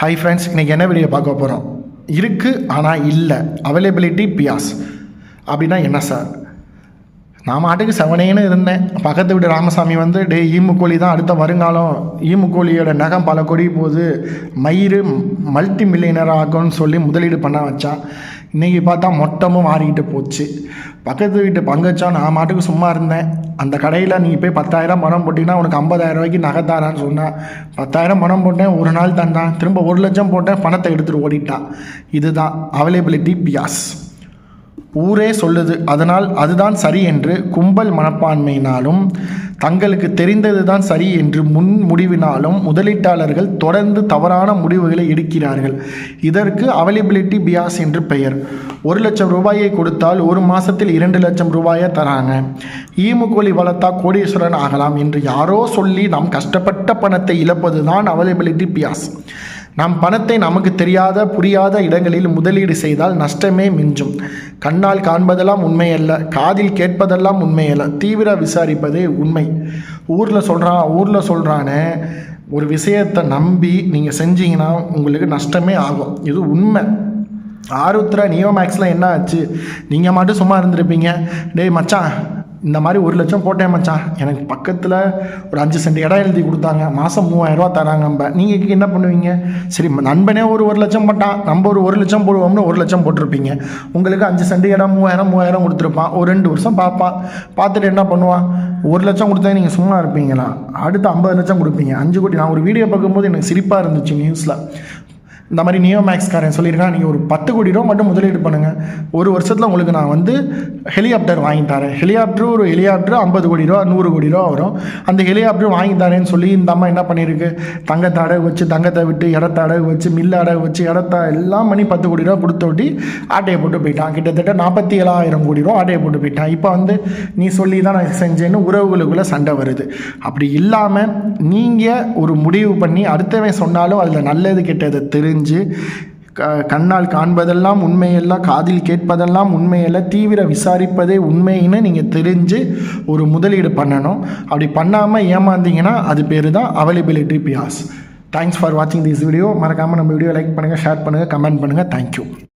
Hi friends இன்றைக்கி என்ன video பார்க்க போகிறோம் இருக்குது ஆனால் இல்லை. அவைலபிலிட்டி பியாஸ் அப்படின்னா என்ன சார் நான் மாட்டுக்கு செவனேன்னு இருந்தேன். பக்கத்து வீட்டு ராமசாமி வந்து டே ஈமுக்கோழி தான் அடுத்த வருங்காலம். ஈமுக்கோழியோட நகம் பல கொடி போகுது. மயிறு மல்டி மில்லியனர் ஆகும்னு சொல்லி முதலீடு பண்ண வச்சான். இன்றைக்கி பார்த்தா மொத்தமும் மாறிக்கிட்டு போச்சு. பக்கத்து வீட்டு பங்கச்சா நான் மாட்டுக்கு சும்மா இருந்தேன். அந்த கடையில் நீ போய் பத்தாயிரம் பணம் போட்டிங்கன்னா உனக்கு ஐம்பதாயிரம் ரூபாய்க்கு நகை தாரான்னு சொன்னான் பத்தாயிரம் பணம் போட்டேன் ஒரு நாள் தந்தான். திரும்ப ஒரு லட்சம் போட்டேன் பணத்தை எடுத்துகிட்டு ஓடிட்டான் இதுதான் அவைலபிலிட்டி பியாஸ் ஊரே சொல்லுது. அதனால் அதுதான் சரி என்று கும்பல் மனப்பான்மையினாலும் தங்களுக்கு தெரிந்தது தான் சரி என்று முன் முடிவினாலும் முதலீட்டாளர்கள் தொடர்ந்து தவறான முடிவுகளை எடுக்கிறார்கள். இதற்கு அவைலபிலிட்டி பியாஸ் என்று பெயர். ஒரு லட்சம் ரூபாயை கொடுத்தால் ஒரு மாதத்தில் இரண்டு லட்சம் ரூபாயை தராங்க. ஈமுக்கோழி வளர்த்தா கோடீஸ்வரன் ஆகலாம் என்று யாரோ சொல்லி நாம் கஷ்டப்பட்ட பணத்தை இழப்பது தான் அவைலபிலிட்டி பியாஸ் நம் பணத்தை நமக்கு தெரியாத புரியாத இடங்களில் முதலீடு செய்தால் நஷ்டமே மிஞ்சும். கண்ணால் காண்பதெல்லாம் உண்மையல்ல காதில் கேட்பதெல்லாம் உண்மையல்ல தீவிர விசாரிப்பதே உண்மை. ஊரில் சொல்கிறான் ஊரில் சொல்கிறானே ஒரு விஷயத்தை நம்பி நீங்கள் செஞ்சீங்கன்னா உங்களுக்கு நஷ்டமே ஆகும். இது உண்மை. ஆருத்ரா நியோ மேக்ஸில் என்ன ஆச்சு? நீங்கள் மட்டும் சும்மா இருந்திருப்பீங்க. டேய் மச்சான் இந்த மாதிரி ஒரு லட்சம் போட்டேன் மச்சான். எனக்கு பக்கத்தில் ஒரு அஞ்சு சென்ட் இடம் எழுதி கொடுத்தாங்க. மாதம் மூவாயிரரூவா தராங்க நம்ம நீங்கள் என்ன பண்ணுவீங்க? சரி நண்பனே ஒரு ஒரு லட்சம் போட்டான். நம்ம ஒரு ஒரு லட்சம் போடுவோம்னு ஒரு லட்சம் போட்டிருப்பீங்க. உங்களுக்கு அஞ்சு சென்ட் இடம் மூவாயிரம் மூவாயிரம் கொடுத்துருப்பான். ஒரு ரெண்டு வருஷம் பார்ப்பான் பார்த்துட்டு என்ன பண்ணுவான்? ஒரு லட்சம் கொடுத்தா நீங்கள் சும்மா இருப்பீங்களா? அடுத்து ஐம்பது லட்சம் கொடுப்பீங்க. அஞ்சு கோடி. நான் ஒரு வீடியோ பார்க்கும்போது எனக்கு சிரிப்பாக இருந்துச்சு நியூஸில் இந்த மாதிரி நியோ மேக்ஸ்காரன் சொல்லியிருக்கான் நீங்கள் ஒரு பத்து கோடி ரூபா மட்டும் முதலீடு பண்ணுங்கள் ஒரு வருஷத்தில் உங்களுக்கு நான் வந்து ஹெலிகாப்டர் வாங்கி தரேன். ஹெலிகாப்டர் ஒரு ஹெலிகாப்டர் ஐம்பது கோடி ரூபா நூறு கோடி ரூபா வரும். அந்த ஹெலிகாப்டர் வாங்கி தரேன்னு சொல்லி இந்த அம்மா என்ன பண்ணியிருக்கு? தங்கத்தை அடகு வச்சு தங்கத்தை விட்டு இடத்த அடகு வச்சு மில்ல அடகு வச்சு இடத்த எல்லாம் பண்ணி பத்து கோடி ரூபா கொடுத்து விட்டு ஆட்டையை போட்டு போயிட்டான். கிட்டத்தட்ட நாற்பத்தி ஏழாயிரம் கோடி ரூபா ஆட்டையை போட்டு போயிட்டான். இப்போ வந்து நீ சொல்லி தான் நான் செஞ்சேன்னு உறவுகளுக்குள்ளே சண்டை வருது. அப்படி இல்லாமல் நீங்கள் ஒரு முடிவு பண்ணி அடுத்தவன் சொன்னாலும் அதில் நல்லது கெட்டதை தெரிஞ்சு க கண்ணால் காண்பதெல்லாம் உண்மையெல்லாம் காதில் கேட்பதெல்லாம் உண்மையல்ல தீவிர விசாரிப்பதே உண்மைன்னு நீங்கள் தெரிஞ்சு ஒரு முதலீடு பண்ணணும். அப்படி பண்ணாமல் ஏமாந்தீங்கன்னா அது பேர் தான் அவைலபிலிட்டி பியாஸ் தேங்க்ஸ் ஃபார் வாட்சிங் திஸ் வீடியோ மறக்காமல் நம்ம வீடியோ லைக் பண்ணுங்கள் ஷேர் பண்ணுங்கள் கமெண்ட் பண்ணுங்கள் தேங்க்யூ